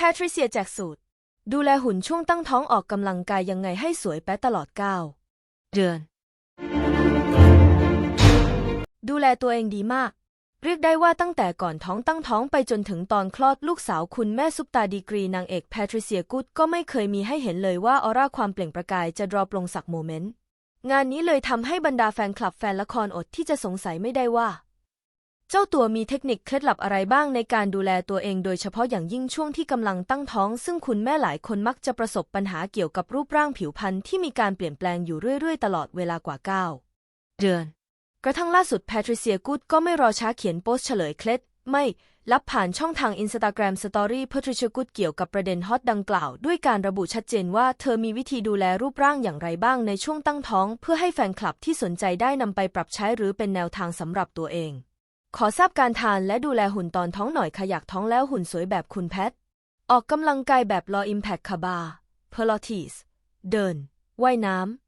แพทริเซียแจกสูตร ดูแลหุ่นช่วงตั้งท้องออกกำลังกายยังไงให้สวยแป๊ะตลอดก้าวเดือน ดูแลตัวเองดีมาก เรียกได้ว่าตั้งแต่ก่อนท้องตั้งท้องไปจนถึงตอนคลอดลูกสาวคุณแม่ซุปตาดีกรีนางเอกแพทริเซียกูดก็ไม่เคยมีให้เห็นเลยว่าออร่าความเปล่งประกายจะดรอปลงสักโมเมนต์ งานนี้เลยทำให้บรรดาแฟนคลับแฟนละครอดที่จะสงสัยไม่ได้ว่า เจ้าตัวมีเทคนิคเคล็ดลับอะไรบ้างในการดูแลตัวเองโดยเฉพาะอย่างยิ่งช่วงที่กำลังตั้งท้อง ซึ่งคุณแม่หลายคนมักจะประสบปัญหาเกี่ยวกับรูปร่างผิวพรรณที่มีการเปลี่ยนแปลงอยู่เรื่อยๆ ตลอดเวลากว่า 9 เดือน กระทั่งล่าสุดแพทริเซียกูดก็ไม่รอช้าเขียนโพสต์เฉลยเคล็ด ไม่รับผ่านช่องทางอินสตาแกรมสตอรี่แพทริเซียกูดเกี่ยวกับประเด็นฮอตดังกล่าว ด้วยการระบุชัดเจนว่าเธอมีวิธีดูแลรูปร่างอย่างไรบ้างในช่วงตั้งท้อง เพื่อให้แฟนคลับที่สนใจได้นำไปปรับใช้หรือเป็นแนวทางสำหรับตัวเอง ขอทราบการทานและดูแลหุ่นตอนท้องหน่อยขยักท้องแล้วหุ่นสวยแบบคุณแพท ออกกำลังกายแบบรออิมแพคคาบาเพลอทิส เดิน ว่ายน้ำ